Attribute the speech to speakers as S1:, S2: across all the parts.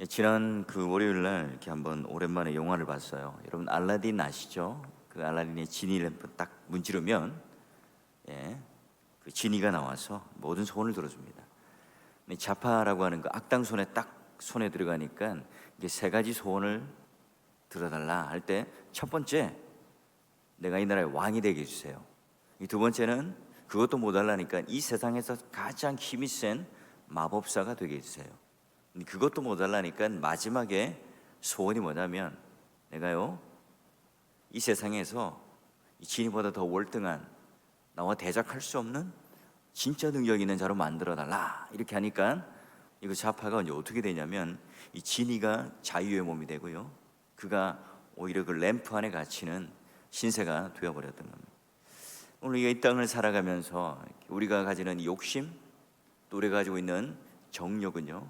S1: 예, 지난 그 월요일 날 이렇게 한번 오랜만에 영화를 봤어요. 여러분 알라딘 아시죠? 그 알라딘의 지니 램프 딱 문지르면 예, 그 지니가 나와서 모든 소원을 들어줍니다. 자파라고 하는 그 악당 손에 딱 손에 들어가니까 이게 세 가지 소원을 들어달라 할 때 첫 번째 내가 이 나라의 왕이 되게 해주세요. 이 두 번째는 그것도 못 달라니까 이 세상에서 가장 힘이 센 마법사가 되게 해주세요. 그것도 못 달라니까 마지막에 소원이 뭐냐면 내가요 이 세상에서 이 진이보다 더 월등한 나와 대적할 수 없는 진짜 능력 있는 자로 만들어 달라 이렇게 하니까 이거 좌파가 이제 어떻게 되냐면 이 진이가 자유의 몸이 되고요 그가 오히려 그 램프 안에 갇히는 신세가 되어버렸던 겁니다. 오늘 이 땅을 살아가면서 우리가 가지는 이 욕심 또 우리가 가지고 있는 정욕은요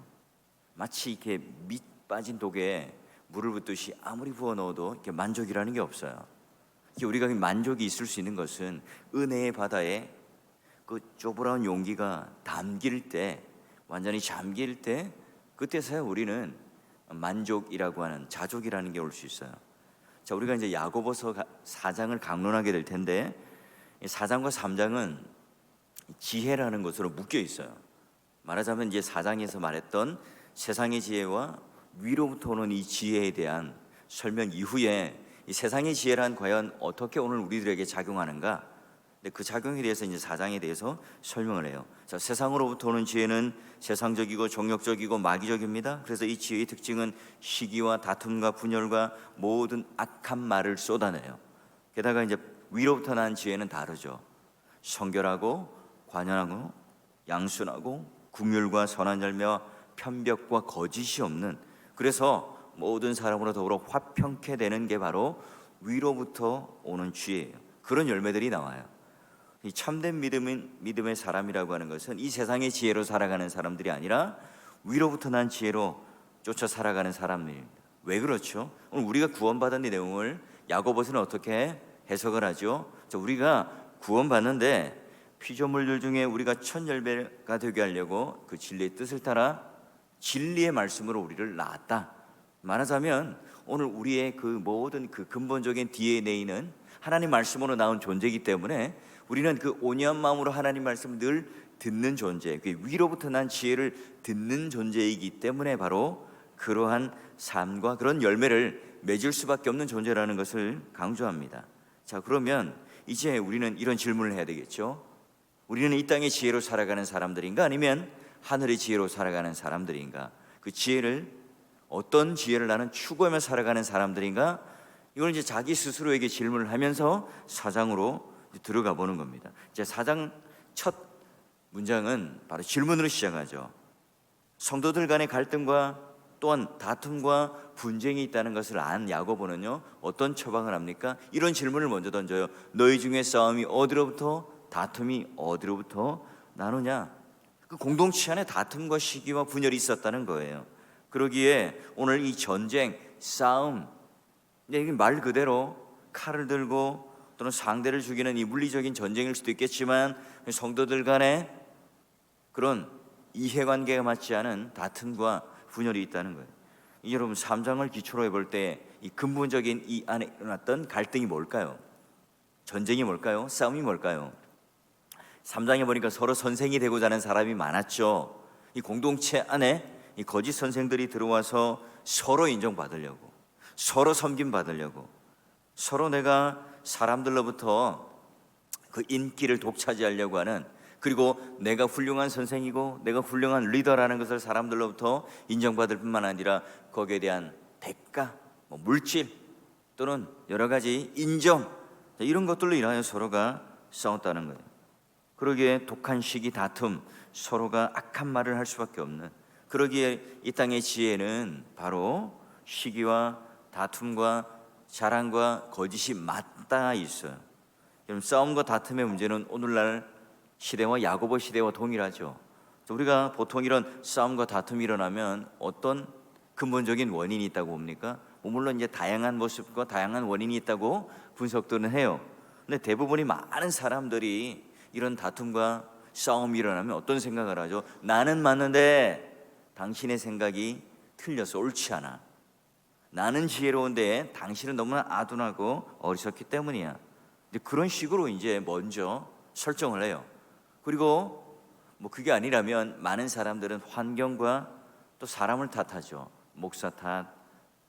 S1: 마치 이렇게 밑 빠진 독에 물을 붓듯이 아무리 부어 넣어도 이렇게 만족이라는 게 없어요. 우리가 만족이 있을 수 있는 것은 은혜의 바다에 그 쪼그라운 용기가 담길 때 완전히 잠길 때 그때서야 우리는 만족이라고 하는 자족이라는 게 올 수 있어요. 자, 우리가 이제 야고보서 4장을 강론하게 될 텐데 4장과 3장은 지혜라는 것으로 묶여 있어요. 말하자면 이제 4장에서 말했던 세상의 지혜와 위로부터 오는 이 지혜에 대한 설명 이후에 이 세상의 지혜란 과연 어떻게 오늘 우리들에게 작용하는가? 근데 그 작용에 대해서 이제 4장에 대해서 설명을 해요. 자, 세상으로부터 오는 지혜는 세상적이고 정욕적이고 마귀적입니다. 그래서 이 지혜의 특징은 시기와 다툼과 분열과 모든 악한 말을 쏟아내요. 게다가 이제 위로부터 난 지혜는 다르죠. 성결하고 관연하고 양순하고 국률과 선한 열매와 편벽과 거짓이 없는 그래서 모든 사람으로 더불어 화평케 되는 게 바로 위로부터 오는 지혜예요. 그런 열매들이 나와요. 이 참된 믿음인 믿음의 사람이라고 하는 것은 이 세상의 지혜로 살아가는 사람들이 아니라 위로부터 난 지혜로 쫓아 살아가는 사람들입니다. 왜 그렇죠? 오늘 우리가 구원받은 이 내용을 야고보서는 어떻게 해석을 하죠? 자, 우리가 구원받는데 피조물들 중에 우리가 첫 열매가 되게 하려고 그 진리의 뜻을 따라 진리의 말씀으로 우리를 낳았다. 말하자면 오늘 우리의 그 모든 그 근본적인 DNA는 하나님 말씀으로 나온 존재이기 때문에 우리는 그 온유한 마음으로 하나님 말씀을 늘 듣는 존재, 그 위로부터 난 지혜를 듣는 존재이기 때문에 바로 그러한 삶과 그런 열매를 맺을 수밖에 없는 존재라는 것을 강조합니다. 자, 그러면 이제 우리는 이런 질문을 해야 되겠죠. 우리는 이 땅의 지혜로 살아가는 사람들인가 아니면 하늘의 지혜로 살아가는 사람들인가? 그 지혜를 어떤 지혜를 나는 추구하며 살아가는 사람들인가? 이걸 이제 자기 스스로에게 질문을 하면서 사장으로 들어가 보는 겁니다. 이제 사장 첫 문장은 바로 질문으로 시작하죠. 성도들 간의 갈등과 또한 다툼과 분쟁이 있다는 것을 안 야고보는요 어떤 처방을 합니까? 이런 질문을 먼저 던져요. 너희 중에 싸움이 어디로부터 다툼이 어디로부터 나누냐? 그 공동체 안에 다툼과 시기와 분열이 있었다는 거예요. 그러기에 오늘 이 전쟁, 싸움, 이게 말 그대로 칼을 들고 또는 상대를 죽이는 이 물리적인 전쟁일 수도 있겠지만 성도들 간에 그런 이해관계가 맞지 않은 다툼과 분열이 있다는 거예요. 이 여러분 3장을 기초로 해볼 때 이 근본적인 이 안에 일어났던 갈등이 뭘까요? 전쟁이 뭘까요? 싸움이 뭘까요? 3장에 보니까 서로 선생이 되고자 하는 사람이 많았죠. 이 공동체 안에 이 거짓 선생들이 들어와서 서로 인정받으려고, 서로 섬김 받으려고, 서로 내가 사람들로부터 그 인기를 독차지하려고 하는 그리고 내가 훌륭한 선생이고 내가 훌륭한 리더라는 것을 사람들로부터 인정받을 뿐만 아니라 거기에 대한 대가, 뭐 물질 또는 여러 가지 인정 이런 것들로 인하여 서로가 싸웠다는 거예요. 그러기에 독한 시기 다툼 서로가 악한 말을 할 수밖에 없는 그러기에 이 땅의 지혜는 바로 시기와 다툼과 자랑과 거짓이 맞닿아 있어요. 여러분 싸움과 다툼의 문제는 오늘날 시대와 야고보 시대와 동일하죠. 우리가 보통 이런 싸움과 다툼이 일어나면 어떤 근본적인 원인이 있다고 봅니까? 뭐 물론 이제 다양한 모습과 다양한 원인이 있다고 분석들은 해요. 근데 대부분이 많은 사람들이 이런 다툼과 싸움이 일어나면 어떤 생각을 하죠? 나는 맞는데 당신의 생각이 틀렸어 옳지 않아. 나는 지혜로운데 당신은 너무나 아둔하고 어리석기 때문이야. 그런 식으로 이제 먼저 설정을 해요. 그리고 뭐 그게 아니라면 많은 사람들은 환경과 또 사람을 탓하죠. 목사 탓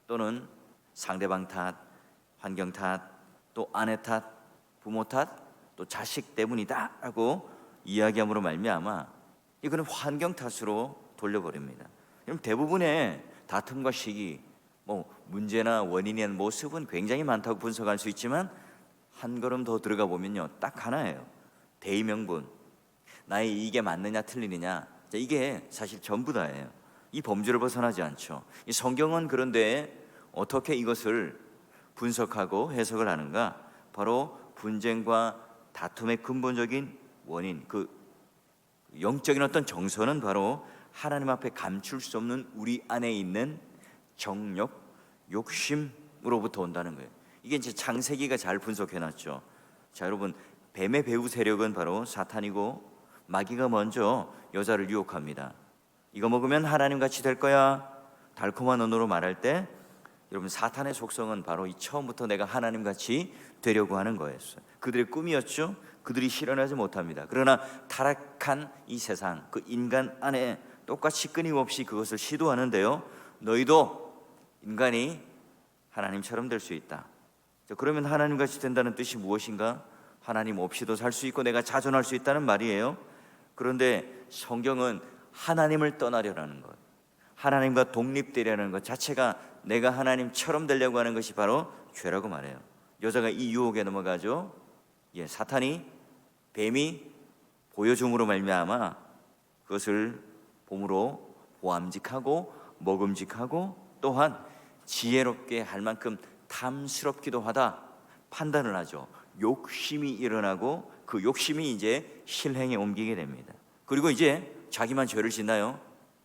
S1: 또는 상대방 탓, 환경 탓, 또 아내 탓, 부모 탓, 또 자식 때문이다라고 이야기함으로 말미암아 이거는 환경 탓으로 돌려버립니다. 그럼 대부분의 다툼과 시기, 뭐 문제나 원인이한 모습은 굉장히 많다고 분석할 수 있지만 한 걸음 더 들어가 보면요, 딱 하나예요. 대의명분. 나의 이게 맞느냐 틀리느냐 자, 이게 사실 전부 다예요. 이 범주를 벗어나지 않죠. 이 성경은 그런데 어떻게 이것을 분석하고 해석을 하는가? 바로 분쟁과 다툼의 근본적인 원인, 그 영적인 어떤 정서는 바로 하나님 앞에 감출 수 없는 우리 안에 있는 정욕, 욕심으로부터 온다는 거예요. 이게 이제 창세기가 잘 분석해 놨죠. 자, 여러분, 뱀의 배후 세력은 바로 사탄이고 마귀가 먼저 여자를 유혹합니다. 이거 먹으면 하나님 같이 될 거야. 달콤한 언어로 말할 때 여러분 사탄의 속성은 바로 이 처음부터 내가 하나님 같이 되려고 하는 거였어요. 그들의 꿈이었죠. 그들이 실현하지 못합니다. 그러나 타락한 이 세상, 그 인간 안에 똑같이 끊임없이 그것을 시도하는데요. 너희도 인간이 하나님처럼 될 수 있다. 자, 그러면 하나님 같이 된다는 뜻이 무엇인가? 하나님 없이도 살 수 있고 내가 자존할 수 있다는 말이에요. 그런데 성경은 하나님을 떠나려는 것, 하나님과 독립되려는 것 자체가 내가 하나님처럼 되려고 하는 것이 바로 죄라고 말해요. 여자가 이 유혹에 넘어가죠. 예, 사탄이 뱀이 보여줌으로 말미암아 그것을 봄으로 보암직하고 먹음직하고 또한 지혜롭게 할 만큼 탐스럽기도 하다 판단을 하죠. 욕심이 일어나고 그 욕심이 이제 실행에 옮기게 됩니다. 그리고 이제 자기만 죄를 짓나요?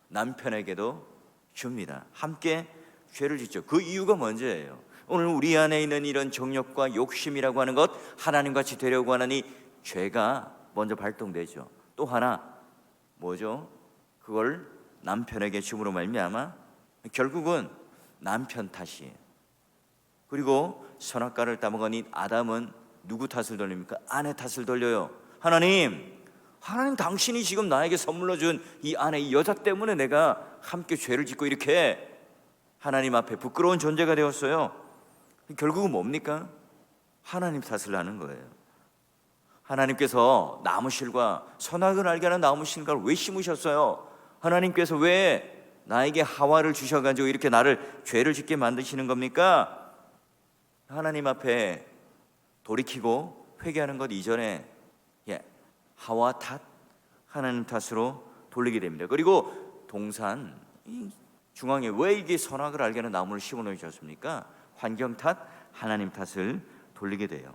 S1: 남편에게도 줍니다. 함께 죄를 짓죠. 그 이유가 먼저예요. 오늘 우리 안에 있는 이런 정욕과 욕심이라고 하는 것 하나님 같이 되려고 하는 이 죄가 먼저 발동되죠. 또 하나 뭐죠? 그걸 남편에게 줌으로 말미암아 결국은 남편 탓이에요. 그리고 선악과를 따먹으니 아담은 누구 탓을 돌립니까? 아내 탓을 돌려요. 하나님, 하나님 당신이 지금 나에게 선물로 준 이 아내 이 여자 때문에 내가 함께 죄를 짓고 이렇게 하나님 앞에 부끄러운 존재가 되었어요. 결국은 뭡니까? 하나님 탓을 하는 거예요. 하나님께서 나무실과 선악을 알게 하는 나무실과를 왜 심으셨어요? 하나님께서 왜 나에게 하와를 주셔가지고 이렇게 나를 죄를 짓게 만드시는 겁니까? 하나님 앞에 돌이키고 회개하는 것 이전에 예, 하와 탓, 하나님 탓으로 돌리게 됩니다. 그리고 동산 이 중앙에 왜 이게 선악을 알게 하는 나무를 심어 놓으셨습니까? 환경 탓, 하나님 탓을 돌리게 돼요.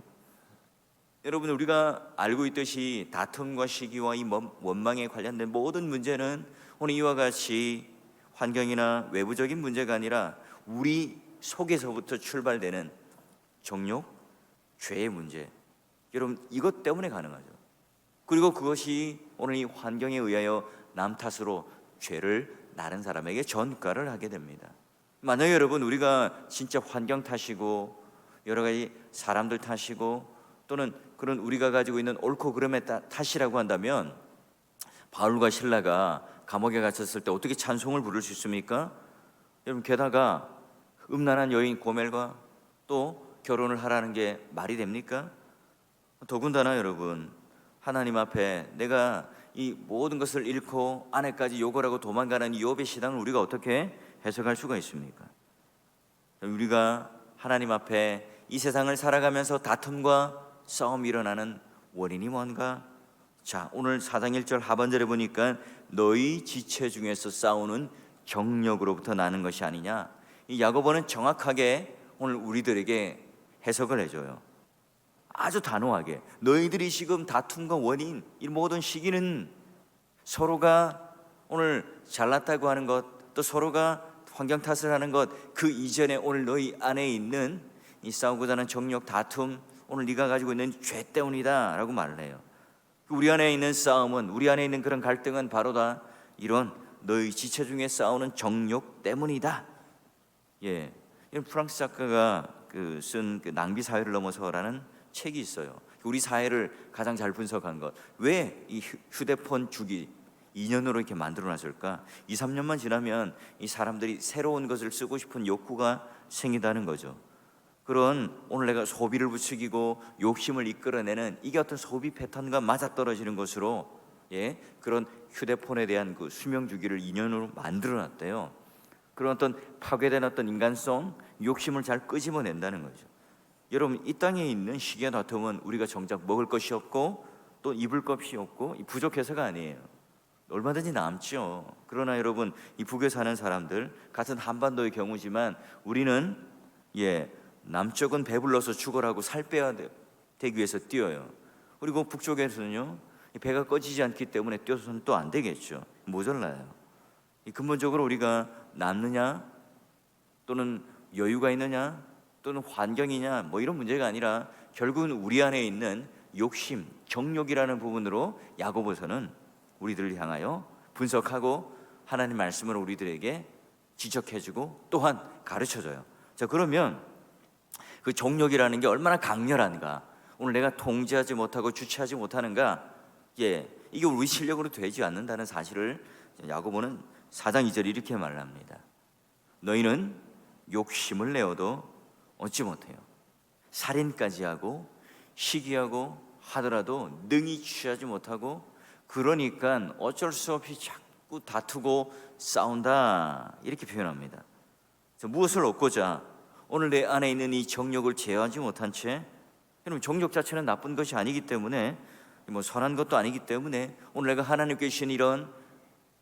S1: 여러분 우리가 알고 있듯이 다툼과 시기와 이 원망에 관련된 모든 문제는 오늘 이와 같이 환경이나 외부적인 문제가 아니라 우리 속에서부터 출발되는 정욕, 죄의 문제. 여러분 이것 때문에 가능하죠. 그리고 그것이 오늘 이 환경에 의하여 남 탓으로 죄를 나른 사람에게 전가를 하게 됩니다. 만약 여러분 우리가 진짜 환경 탓이고 여러 가지 사람들 탓이고 또는 그런 우리가 가지고 있는 옳고 그름의 탓이라고 한다면 바울과 신라가 감옥에 갇혔을 때 어떻게 찬송을 부를 수 있습니까? 여러분 게다가 음란한 여인 고멜과 또 결혼을 하라는 게 말이 됩니까? 더군다나 여러분 하나님 앞에 내가 이 모든 것을 잃고 아내까지 욕을 하고 도망가는 이 욥의 시당을 우리가 어떻게 해석할 수가 있습니까? 우리가 하나님 앞에 이 세상을 살아가면서 다툼과 싸움이 일어나는 원인이 뭔가? 자, 오늘 4장 1절 하반절에 보니까 너희 지체 중에서 싸우는 정력으로부터 나는 것이 아니냐. 이 야고보는 정확하게 오늘 우리들에게 해석을 해줘요. 아주 단호하게 너희들이 지금 다툼과 원인 이 모든 시기는 서로가 오늘 잘났다고 하는 것 또 서로가 환경 탓을 하는 것 그 이전에 오늘 너희 안에 있는 이 싸우고자 하는 정력 다툼 오늘 네가 가지고 있는 죄 때문이다라고 말을 해요. 우리 안에 있는 싸움은 우리 안에 있는 그런 갈등은 바로 다 이런 너희 지체 중에 싸우는 정욕 때문이다. 예, 이런 프랑스 작가가 그 쓴 그 낭비 사회를 넘어서라는 책이 있어요. 우리 사회를 가장 잘 분석한 것. 왜 이 휴대폰 주기 2년으로 이렇게 만들어 놨을까? 2, 3년만 지나면 이 사람들이 새로운 것을 쓰고 싶은 욕구가 생긴다는 거죠. 그런 오늘 내가 소비를 부추기고 욕심을 이끌어내는 이게 어떤 소비 패턴과 맞아떨어지는 것으로 예 그런 휴대폰에 대한 그 수명 주기를 2년으로 만들어 놨대요. 그런 어떤 파괴된 어떤 인간성, 욕심을 잘 끄집어낸다는 거죠. 여러분 이 땅에 있는 시기와 다툼은 우리가 정작 먹을 것이 없고 또 입을 것이 없고 이 부족해서가 아니에요. 얼마든지 남죠. 그러나 여러분 이 북에 사는 사람들 같은 한반도의 경우지만 우리는 예 남쪽은 배불러서 죽어라고 살 빼야 되- 되기 위해서 뛰어요. 그리고 북쪽에서는요 이 배가 꺼지지 않기 때문에 뛰어서는 또 안 되겠죠. 모자라요. 이 근본적으로 우리가 남느냐 또는 여유가 있느냐 또는 환경이냐 뭐 이런 문제가 아니라 결국은 우리 안에 있는 욕심, 정욕이라는 부분으로 야고보서는 우리들을 향하여 분석하고 하나님 말씀을 우리들에게 지적해주고 또한 가르쳐줘요. 자 그러면 그 정욕이라는 게 얼마나 강렬한가? 오늘 내가 통제하지 못하고 주체하지 못하는가? 예, 이게 우리 실력으로 되지 않는다는 사실을 야고보는 4장 2절 이렇게 말합니다. 너희는 욕심을 내어도 얻지 못해요. 살인까지 하고 시기하고 하더라도 능히 취하지 못하고 그러니까 어쩔 수 없이 자꾸 다투고 싸운다 이렇게 표현합니다. 무엇을 얻고자 오늘 내 안에 있는 이 정욕을 제어하지 못한 채 여러분 정욕 자체는 나쁜 것이 아니기 때문에 뭐 선한 것도 아니기 때문에 오늘 내가 하나님께 주신 이런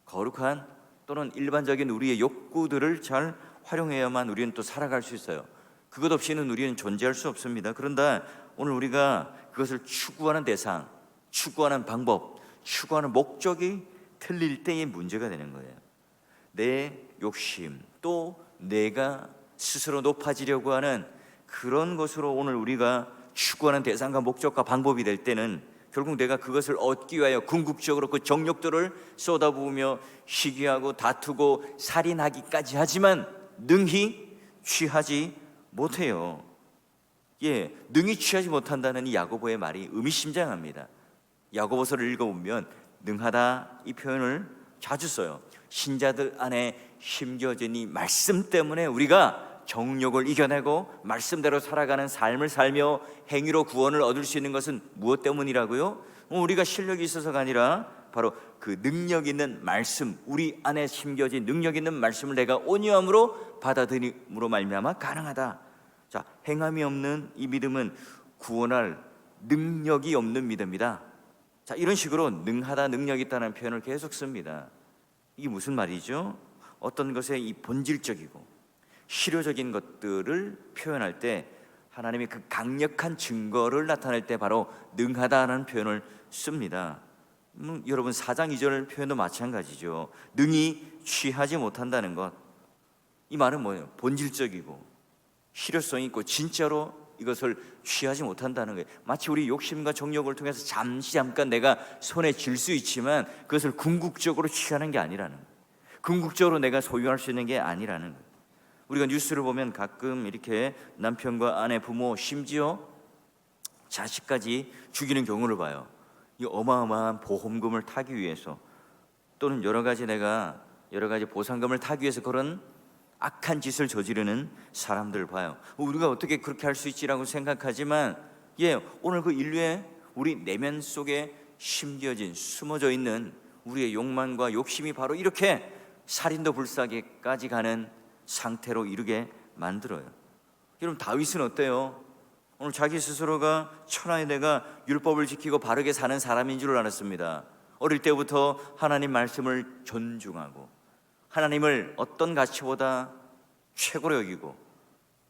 S1: 거룩한 또는 일반적인 우리의 욕구들을 잘 활용해야만 우리는 또 살아갈 수 있어요. 그것 없이는 우리는 존재할 수 없습니다. 그런데 오늘 우리가 그것을 추구하는 대상, 추구하는 방법, 추구하는 목적이 틀릴 때의 문제가 되는 거예요. 내 욕심 또 내가 스스로 높아지려고 하는 그런 것으로 오늘 우리가 추구하는 대상과 목적과 방법이 될 때는 결국 내가 그것을 얻기 위하여 궁극적으로 그 정욕들을 쏟아부으며 시기하고 다투고 살인하기까지 하지만 능히 취하지 못해요. 예, 능히 취하지 못한다는 이 야고보의 말이 의미심장합니다. 야고보서를 읽어보면 능하다 이 표현을 자주 써요. 신자들 안에 심겨진 이 말씀 때문에 우리가 정욕을 이겨내고 말씀대로 살아가는 삶을 살며 행위로 구원을 얻을 수 있는 것은 무엇 때문이라고요? 어, 우리가 실력이 있어서가 아니라 바로 그 능력 있는 말씀, 우리 안에 심겨진 능력 있는 말씀을 내가 온유함으로 받아들임으로 말미암아 가능하다. 자, 행함이 없는 이 믿음은 구원할 능력이 없는 믿음이다. 자, 이런 식으로 능하다, 능력 있다는 표현을 계속 씁니다. 이게 무슨 말이죠? 어떤 것의 이 본질적이고 실효적인 것들을 표현할 때 하나님이 그 강력한 증거를 나타낼 때 바로 능하다는 표현을 씁니다. 음, 여러분 4장 2절 표현도 마찬가지죠. 능히 취하지 못한다는 것. 이 말은 뭐예요? 본질적이고 실효성 있고 진짜로 이것을 취하지 못한다는 거예요. 마치 우리 욕심과 정욕을 통해서 잠시 잠깐 내가 손에 쥘 수 있지만 그것을 궁극적으로 취하는 게 아니라는 거예요. 궁극적으로 내가 소유할 수 있는 게 아니라는 거예요. 우리가 뉴스를 보면 가끔 이렇게 남편과 아내, 부모, 심지어 자식까지 죽이는 경우를 봐요. 이 어마어마한 보험금을 타기 위해서 또는 여러 가지 내가 여러 가지 보상금을 타기 위해서 그런 악한 짓을 저지르는 사람들 봐요. 우리가 어떻게 그렇게 할 수 있지라고 생각하지만 예, 오늘 그 인류의 우리 내면 속에 심겨진 숨어져 있는 우리의 욕망과 욕심이 바로 이렇게 살인도 불사하게까지 가는 상태로 이르게 만들어요. 여러분 다윗은 어때요? 오늘 자기 스스로가 천하의 내가 율법을 지키고 바르게 사는 사람인 줄 알았습니다. 어릴 때부터 하나님 말씀을 존중하고 하나님을 어떤 가치보다 최고로 여기고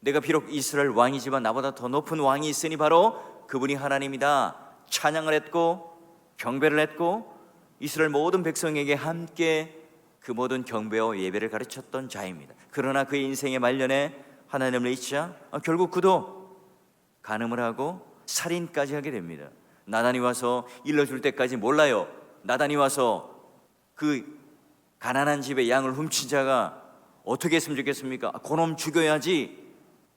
S1: 내가 비록 이스라엘 왕이지만 나보다 더 높은 왕이 있으니 바로 그분이 하나님이다. 찬양을 했고 경배를 했고 이스라엘 모든 백성에게 함께 그 모든 경배와 예배를 가르쳤던 자입니다. 그러나 그의 인생의 말년에 하나님을 잊자 아, 결국 그도 간음을 하고 살인까지 하게 됩니다. 나단이 와서 일러줄 때까지 몰라요. 나단이 와서 그 가난한 집에 양을 훔친 자가 어떻게 했으면 좋겠습니까? 아, 그놈 죽여야지.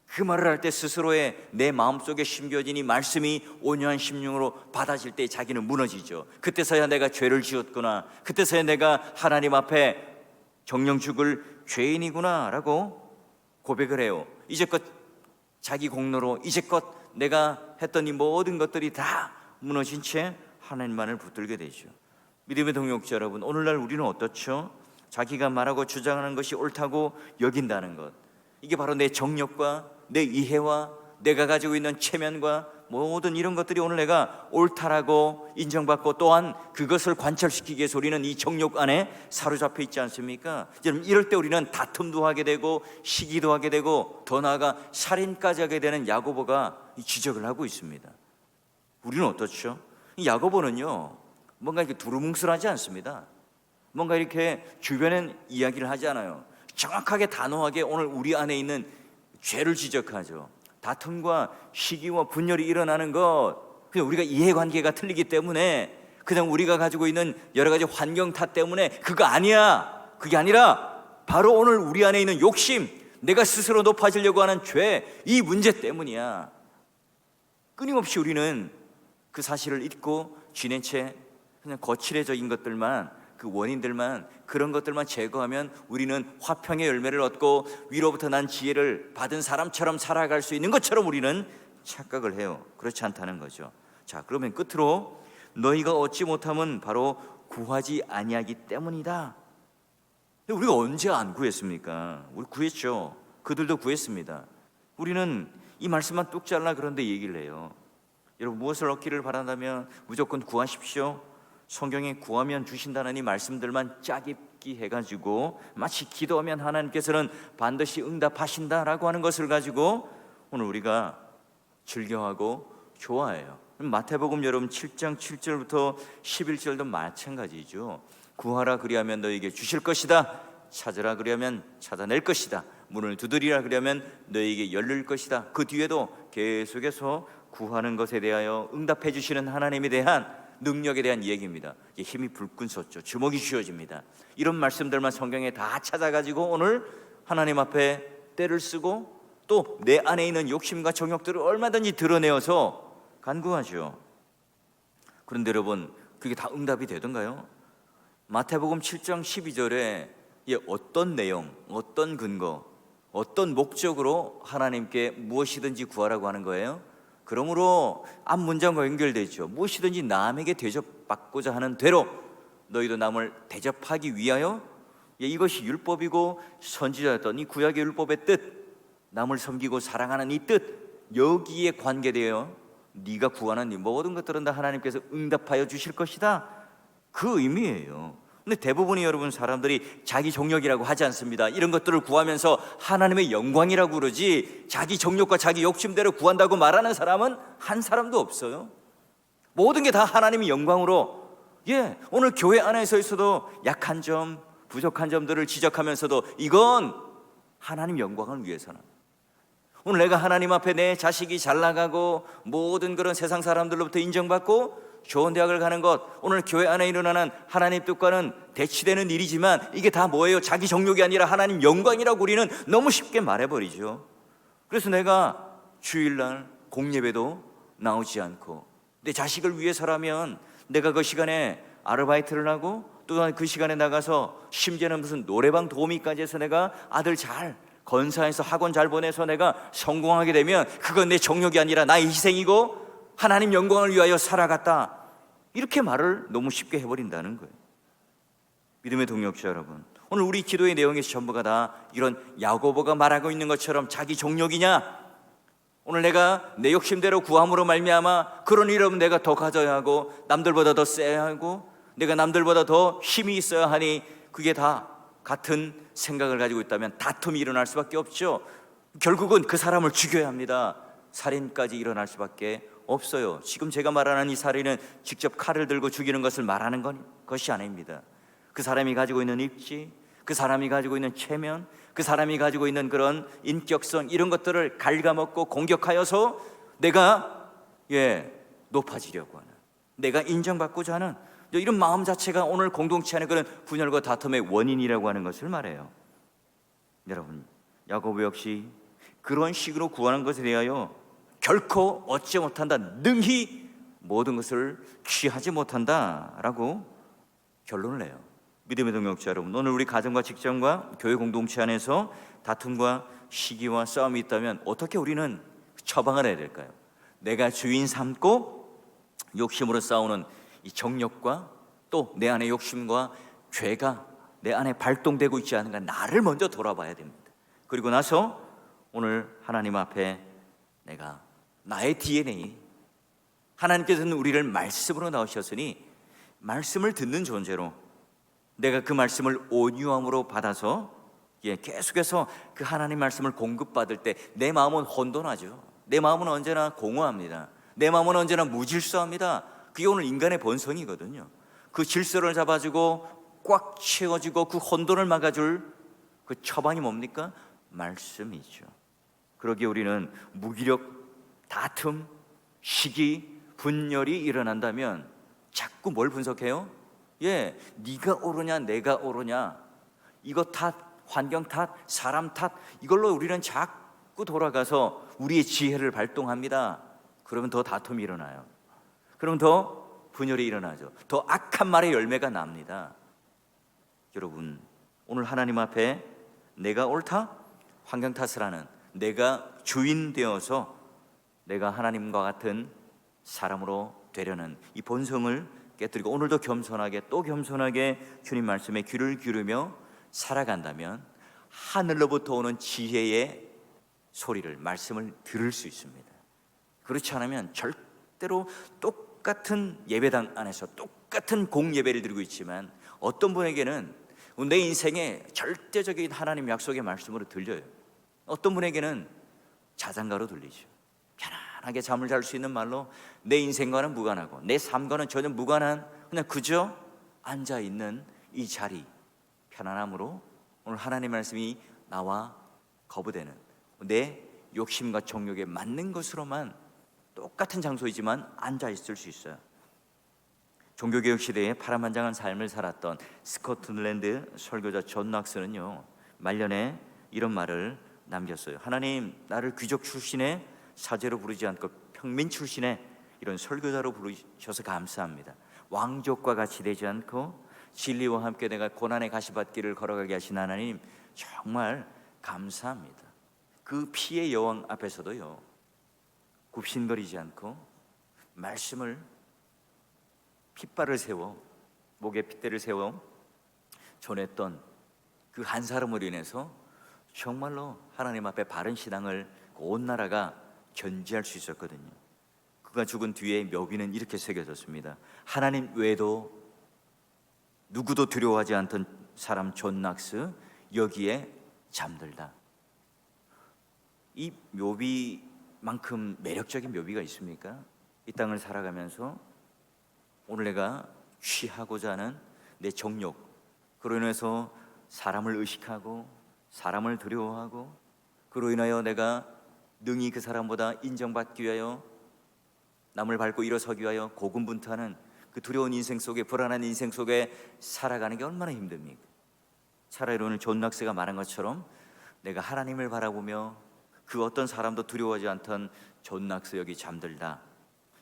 S1: 그 말을 할 때 스스로의 내 마음속에 심겨진 이 말씀이 온유한 심령으로 받아질 때 자기는 무너지죠. 그때서야 내가 죄를 지었구나. 그때서야 내가 하나님 앞에 정령 죽을 죄인이구나라고 고백을 해요. 이제껏 자기 공로로 이제껏 내가 했던 이 모든 것들이 다 무너진 채 하나님만을 붙들게 되죠. 믿음의 동역자 여러분, 오늘날 우리는 어떻죠? 자기가 말하고 주장하는 것이 옳다고 여긴다는 것. 이게 바로 내 정력과 내 이해와 내가 가지고 있는 체면과 모든 이런 것들이 오늘 내가 옳다라고 인정받고 또한 그것을 관철시키기 위해서 우리는 이 정욕 안에 사로잡혀 있지 않습니까? 여러분 이럴 때 우리는 다툼도 하게 되고 시기도 하게 되고 더 나아가 살인까지 하게 되는 야고보가 이 지적을 하고 있습니다. 우리는 어떻죠? 이 야고보는요 뭔가 이렇게 두루뭉술하지 않습니다. 뭔가 이렇게 주변엔 이야기를 하지 않아요. 정확하게 단호하게 오늘 우리 안에 있는 죄를 지적하죠. 다툼과 시기와 분열이 일어나는 것, 그냥 우리가 이해관계가 틀리기 때문에 그냥 우리가 가지고 있는 여러 가지 환경 탓 때문에 그거 아니야. 그게 아니라 바로 오늘 우리 안에 있는 욕심, 내가 스스로 높아지려고 하는 죄, 이 문제 때문이야. 끊임없이 우리는 그 사실을 잊고 지낸 채 그냥 거칠해진 것들만 그 원인들만 그런 것들만 제거하면 우리는 화평의 열매를 얻고 위로부터 난 지혜를 받은 사람처럼 살아갈 수 있는 것처럼 우리는 착각을 해요. 그렇지 않다는 거죠. 자, 그러면 끝으로 너희가 얻지 못함은 바로 구하지 아니하기 때문이다. 우리가 언제 안 구했습니까? 우리 구했죠. 그들도 구했습니다. 우리는 이 말씀만 뚝 잘라 그런데 얘기를 해요. 여러분 무엇을 얻기를 바란다면 무조건 구하십시오. 성경에 구하면 주신다는 이 말씀들만 짜깁기 해가지고 마치 기도하면 하나님께서는 반드시 응답하신다라고 하는 것을 가지고 오늘 우리가 즐겨하고 좋아해요. 마태복음 여러분 7장 7절부터 11절도 마찬가지죠. 구하라 그리하면 너에게 주실 것이다. 찾으라 그리하면 찾아낼 것이다. 문을 두드리라 그리하면 너에게 열릴 것이다. 그 뒤에도 계속해서 구하는 것에 대하여 응답해 주시는 하나님에 대한 능력에 대한. 이게 힘이 불끈 솟죠. 주먹이 쥐어집니다. 이런 말씀들만 성경에 다 찾아가지고 오늘 하나님 앞에 때를 쓰고 또 내 안에 있는 욕심과 정욕들을 얼마든지 드러내어서 간구하죠. 그런데 여러분 그게 다 응답이 되던가요? 마태복음 7장 12절에 이 어떤 내용, 어떤 근거, 어떤 목적으로 하나님께 무엇이든지 구하라고 하는 거예요? 그러므로 앞 문장과 연결되죠. 무엇이든지 남에게 대접받고자 하는 대로 너희도 남을 대접하기 위하여 예, 이것이 율법이고 선지자였던 이 구약의 율법의 뜻, 남을 섬기고 사랑하는 이 뜻 여기에 관계되어 네가 구하는 이 모든 것들은 다 하나님께서 응답하여 주실 것이다. 그 의미예요. 근데 대부분이 여러분 사람들이 자기 정력이라고 하지 않습니다. 이런 것들을 구하면서 하나님의 영광이라고 그러지 자기 정력과 자기 욕심대로 구한다고 말하는 사람은 한 사람도 없어요. 모든 게 다 하나님의 영광으로 예, 오늘 교회 안에서 있어도 약한 점, 부족한 점들을 지적하면서도 이건 하나님 영광을 위해서는 오늘 내가 하나님 앞에 내 자식이 잘 나가고 모든 그런 세상 사람들로부터 인정받고 좋은 대학을 가는 것 오늘 교회 안에 일어나는 하나님 뜻과는 대치되는 일이지만 이게 다 뭐예요? 자기 정욕이 아니라 하나님 영광이라고 우리는 너무 쉽게 말해버리죠. 그래서 내가 주일날 공예배도 나오지 않고 내 자식을 위해서라면 내가 그 시간에 아르바이트를 하고 또한 그 시간에 나가서 심지어는 무슨 노래방 도우미까지 해서 내가 아들 잘 건사해서 학원 잘 보내서 내가 성공하게 되면 그건 내 정욕이 아니라 나의 희생이고 하나님 영광을 위하여 살아갔다. 이렇게 말을 너무 쉽게 해버린다는 거예요. 믿음의 동역자 여러분, 오늘 우리 기도의 내용에서 전부가 다 이런 야고보가 말하고 있는 것처럼 자기 정욕이냐? 오늘 내가 내 욕심대로 구함으로 말미암아 그런 이름 내가 더 가져야 하고 남들보다 더 세야 하고 내가 남들보다 더 힘이 있어야 하니 그게 다 같은 생각을 가지고 있다면 다툼이 일어날 수밖에 없죠. 결국은 그 사람을 죽여야 합니다. 살인까지 일어날 수밖에 없어요. 지금 제가 말하는 이 살인은 직접 칼을 들고 죽이는 것을 말하는 건 것이 아닙니다. 그 사람이 가지고 있는 입지, 그 사람이 가지고 있는 체면, 그 사람이 가지고 있는 그런 인격성 이런 것들을 갉아먹고 공격하여서 내가 예 높아지려고 하는, 내가 인정받고자 하는 이런 마음 자체가 오늘 공동체 안에 그런 분열과 다툼의 원인이라고 하는 것을 말해요. 여러분, 야고보 역시 그런 식으로 구하는 것에 대하여 결코 얻지 못한다. 능히 모든 것을 취하지 못한다라고 결론을 내요. 믿음의 동역자 여러분, 오늘 우리 가정과 직장과 교회 공동체 안에서 다툼과 시기와 싸움이 있다면 어떻게 우리는 처방을 해야 될까요? 내가 주인 삼고 욕심으로 싸우는 이 정욕과 또 내 안의 욕심과 죄가 내 안에 발동되고 있지 않은가 나를 먼저 돌아봐야 됩니다. 그리고 나서 오늘 하나님 앞에 내가 나의 DNA 하나님께서는 우리를 말씀으로 나오셨으니 말씀을 듣는 존재로 내가 그 말씀을 온유함으로 받아서 예, 계속해서 그 하나님 말씀을 공급받을 때 내 마음은 혼돈하죠. 내 마음은 언제나 공허합니다. 내 마음은 언제나 무질서합니다. 그게 오늘 인간의 본성이거든요. 그 질서를 잡아주고 꽉 채워주고 그 혼돈을 막아줄 그 처방이 뭡니까? 말씀이죠. 그러기에 우리는 무기력, 다툼, 시기, 분열이 일어난다면 자꾸 뭘 분석해요? 예, 네가 옳으냐, 내가 옳으냐, 이거 탓, 환경 탓, 사람 탓 이걸로 우리는 자꾸 돌아가서 우리의 지혜를 발동합니다. 그러면 더 다툼이 일어나요. 그럼 더 분열이 일어나죠. 더 악한 말의 열매가 납니다. 여러분, 오늘 하나님 앞에 내가 옳다? 환경 탓을 하는 내가 주인 되어서 내가 하나님과 같은 사람으로 되려는 이 본성을 깨뜨리고 오늘도 겸손하게 또 겸손하게 주님 말씀에 귀를 기울이며 살아간다면 하늘로부터 오는 지혜의 소리를 말씀을 들을 수 있습니다. 그렇지 않으면 절대로 똑같은 예배당 안에서 똑같은 공예배를 드리고 있지만 어떤 분에게는 내 인생의 절대적인 하나님 약속의 말씀으로 들려요. 어떤 분에게는 자장가로 들리죠. 편안하게 잠을 잘 수 있는 말로 내 인생과는 무관하고 내 삶과는 전혀 무관한 그냥 그저 앉아 있는 이 자리 편안함으로 오늘 하나님 말씀이 나와 거부되는 내 욕심과 정욕에 맞는 것으로만 똑같은 장소이지만 앉아 있을 수 있어요. 종교개혁 시대에 파란만장한 삶을 살았던 스코틀랜드 설교자 존 낙스는요 말년에 이런 말을 남겼어요. 하나님 나를 귀족 출신의 사제로 부르지 않고 평민 출신의 이런 설교자로 부르셔서 감사합니다. 왕족과 같이 되지 않고 진리와 함께 내가 고난의 가시밭길을 걸어가게 하신 하나님 정말 감사합니다. 그 피의 여왕 앞에서도요 굽신거리지 않고 말씀을 핏발을 세워 목에 핏대를 세워 전했던 그 한 사람으로 인해서 정말로 하나님 앞에 바른 신앙을 온 나라가 견지할 수 있었거든요. 그가 죽은 뒤에 묘비는 이렇게 새겨졌습니다. 하나님 외에도 누구도 두려워하지 않던 사람 존 낙스 여기에 잠들다. 이 묘비만큼 매력적인 묘비가 있습니까? 이 땅을 살아가면서 오늘 내가 취하고자 하는 내 정욕 그로 인해서 사람을 의식하고 사람을 두려워하고 그로 인하여 내가 능히 그 사람보다 인정받기 위하여 남을 밟고 일어서기 위하여 고군분투하는 그 두려운 인생 속에 불안한 인생 속에 살아가는 게 얼마나 힘듭니까? 차라리 오늘 존 낙스가 말한 것처럼 내가 하나님을 바라보며 그 어떤 사람도 두려워하지 않던 존 낙스 여기 잠들다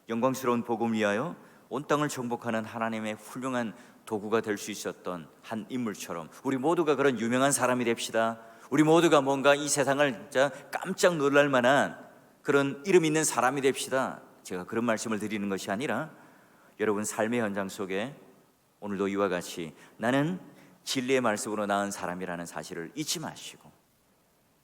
S1: 영광스러운 복음 위하여 온 땅을 정복하는 하나님의 훌륭한 도구가 될 수 있었던 한 인물처럼 우리 모두가 그런 유명한 사람이 됩시다. 우리 모두가 뭔가 이 세상을 진짜 깜짝 놀랄 만한 그런 이름 있는 사람이 됩시다. 제가 그런 말씀을 드리는 것이 아니라 여러분 삶의 현장 속에 오늘도 이와 같이 나는 진리의 말씀으로 낳은 사람이라는 사실을 잊지 마시고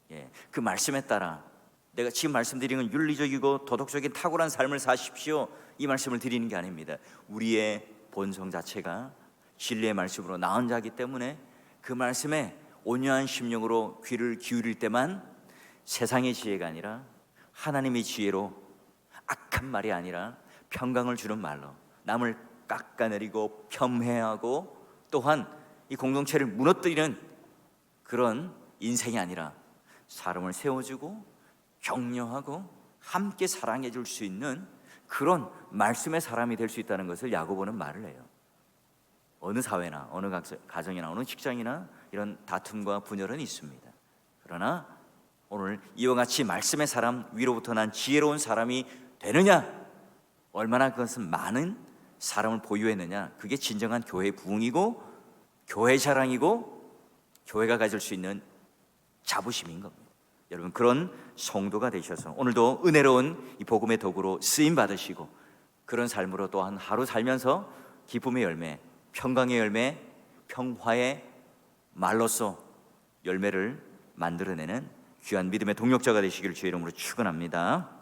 S1: 예, 그 말씀에 따라 내가 지금 말씀드리는 건 윤리적이고 도덕적인 탁월한 삶을 사십시오. 이 말씀을 드리는 게 아닙니다. 우리의 본성 자체가 진리의 말씀으로 나은 자기 때문에 그 말씀에 온유한 심령으로 귀를 기울일 때만 세상의 지혜가 아니라 하나님의 지혜로 악한 말이 아니라 평강을 주는 말로 남을 깎아내리고 폄훼하고 또한 이 공동체를 무너뜨리는 그런 인생이 아니라 사람을 세워주고 격려하고 함께 사랑해 줄 수 있는 그런 말씀의 사람이 될 수 있다는 것을 야고보는 말을 해요. 어느 사회나 어느 각- 가정이나 어느 직장이나 이런 다툼과 분열은 있습니다. 그러나 오늘 이와 같이 말씀의 사람 위로부터 난 지혜로운 사람이 되느냐 얼마나 그것은 많은 사람을 보유했느냐 그게 진정한 교회의 부흥이고 교회 자랑이고 교회가 가질 수 있는 자부심인 겁니다. 여러분 그런 성도가 되셔서 오늘도 은혜로운 이 복음의 도구로 쓰임 받으시고 그런 삶으로 또한 하루 살면서 기쁨의 열매, 평강의 열매, 평화의 말로써 열매를 만들어내는 귀한 믿음의 동력자가 되시기를 주의 이름으로 축원합니다.